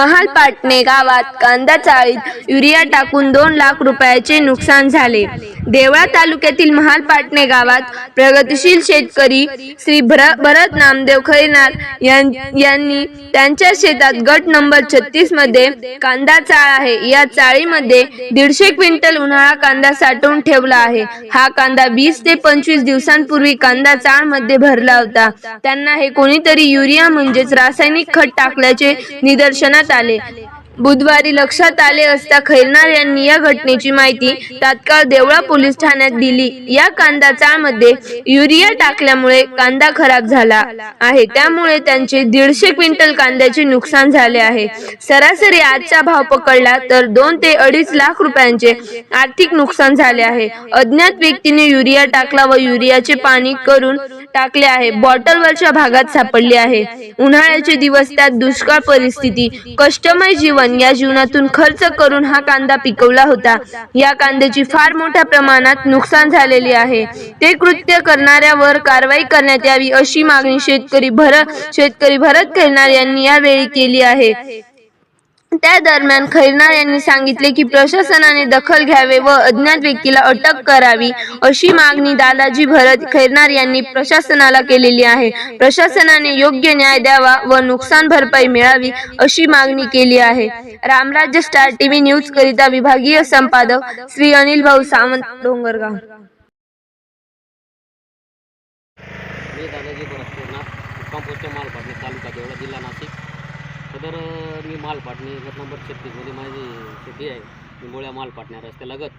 महालपाटणे गावात कांदा चाळीत युरिया टाकून दोन लाख रुपयाचे नुकसान झाले. देवळा तालुक्यातील महालपाटणे गावात प्रगतिशील शेतकरी श्री भरत नामदेव खैरनार यांनी त्यांच्या शेतात गट नंबर छत्तीसमध्ये कांदा चाळ आहे. या चाळीमध्ये दीडशे क्विंटल उन्हाळा कांदा साठवून ठेवला आहे. हा कांदा वीस ते पंचवीस दिवसांपूर्वी कांदा चाळमध्ये भरला होता. त्यांना हे कोणीतरी युरिया म्हणजेच रासायनिक खत टाकल्याचे निदर्शनात आले. बुधवारी लक्षात आले असता खैरनार यांनी या घटनेची माहिती तात्काळ देवळा पोलीस ठाण्यात दिली. या कांदा चाळमध्ये युरिया टाकल्यामुळे कांदा खराब झाला आहे. त्यामुळे त्यांचे दीडशे क्विंटल कांद्याचे नुकसान झाले आहे. सरासरी आजचा भाव पकडला तर दोन ते अडीच लाख रुपयांचे आर्थिक नुकसान झाले आहे. अज्ञात व्यक्तीने युरिया टाकला व युरियाचे पाणी करून टाकले आहे. बॉटलवरच्या भागात सापडले आहे. उन्हाळ्याचे दिवस त्यात दुष्काळ परिस्थिती. कष्टमय जीवन. या जीवनातून खर्च करून हा कांदा पिकवला होता. या कांद्याची फार मोठ्या प्रमाणात नुकसान झालेले आहे. ते कृत्य करणाऱ्यावर कारवाई करण्यात यावी अशी मागणी शेतकरी भरत शेतकरी भरत खैरनार यांनी यावेळी केली आहे. त्या दरम्यान खैरनार यांनी सांगितले की प्रशासनाने दखल घ्यावे व अज्ञात व्यक्तीला अटक करावी अशी मागणी दादाजी भरत खैरनार यांनी प्रशासनाला केलेली आहे. प्रशासनाने योग्य न्याय द्यावा व नुकसान भरपाई मिळावी अशी मागणी केली आहे. रामराज्य स्टार टीव्ही न्यूज करिता विभागीय संपादक श्री अनिल भाऊ सावंत डोंगरगाव. मी दादाजी भरत तालुका देवळा जिल्हा नाशिक. सदर मी मालपाटणी गट नंबर छत्तीसमध्ये माझी शेती आहे. निंबोळ्या मालपाटण्या रस्त्यालगत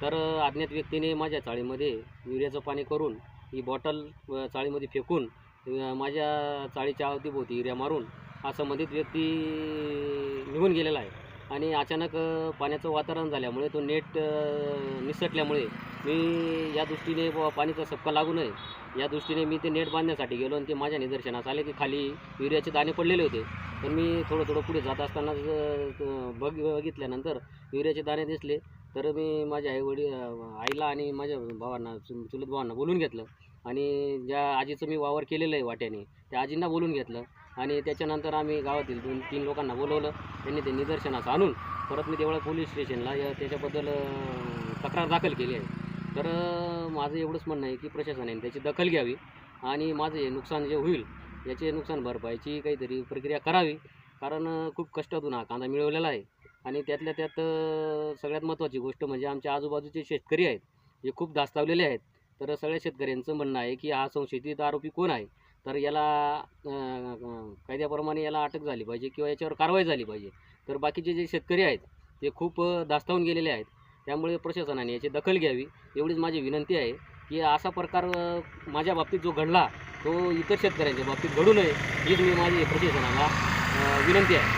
तर अज्ञात व्यक्तीने माझ्या चाळीमध्ये युरियाचं पाणी करून ही बॉटल चाळीमध्ये फेकून माझ्या चाळीच्या अवतीभोवती युरिया मारून हा संबंधित व्यक्ती निघून गेलेला आहे. आणि अचानक पाण्याचं वातावरण झाल्यामुळे तो नेट निसटल्यामुळे मी या दृष्टीने बुवा पाणीचा सपका लागू नये. या दृष्टीने मी ते नेट बांधण्यासाठी गेलो आणि ते माझ्या निदर्शनास आले की खाली युरियाचे दाणे पडलेले होते. तर मी थोडं थोडं पुढे जात असताना बघ बघितल्यानंतर युरियाचे दाणे दिसले. तर मी माझ्या आई वडील आईला आणि माझ्या भावांना चुलत भावांना बोलून घेतलं. आणि ज्या आजीचं मी वावर केलेलं आहे वाट्याने त्या आजींना बोलून घेतलं. आणि त्याच्यानंतर आम्ही गावातील दोन तीन लोकांना बोलवलं. त्यांनी ते निदर्शनास आणून परत मी देवळा पोलीस स्टेशनला या त्याच्याबद्दल तक्रार दाखल केली आहे. तर माझं एवढंच म्हणणं आहे की प्रशासनाने त्याची दखल घ्यावी आणि माझं हे नुकसान जे होईल याचे नुकसान भरपाईची काहीतरी प्रक्रिया करावी. कारण खूप कष्टातून हा कांदा मिळवलेला आहे. आणि त्यातल्या त्यात सगळ्यात महत्त्वाची गोष्ट म्हणजे आमच्या आजूबाजूचे शेतकरी आहेत जे खूप दास्तावलेले आहेत. तर सगळ्या शेतकऱ्यांचं म्हणणं आहे की हा संशयित आरोपी कोण आहे? तर याला कायद्याप्रमाणे याला अटक झाली पाहिजे किंवा याच्यावर कारवाई झाली पाहिजे. तर बाकीचे जे शेतकरी आहेत ते खूप दास्तावून गेलेले आहेत. त्यामुळे प्रशासनाने याची दखल घ्यावी एवढीच माझी विनंती आहे की असा प्रकार माझ्या बाबतीत जो घडला तो इतर शेतकऱ्यांच्या बाबतीत घडू नये हीच मी माझी प्रशासनाला विनंती आहे.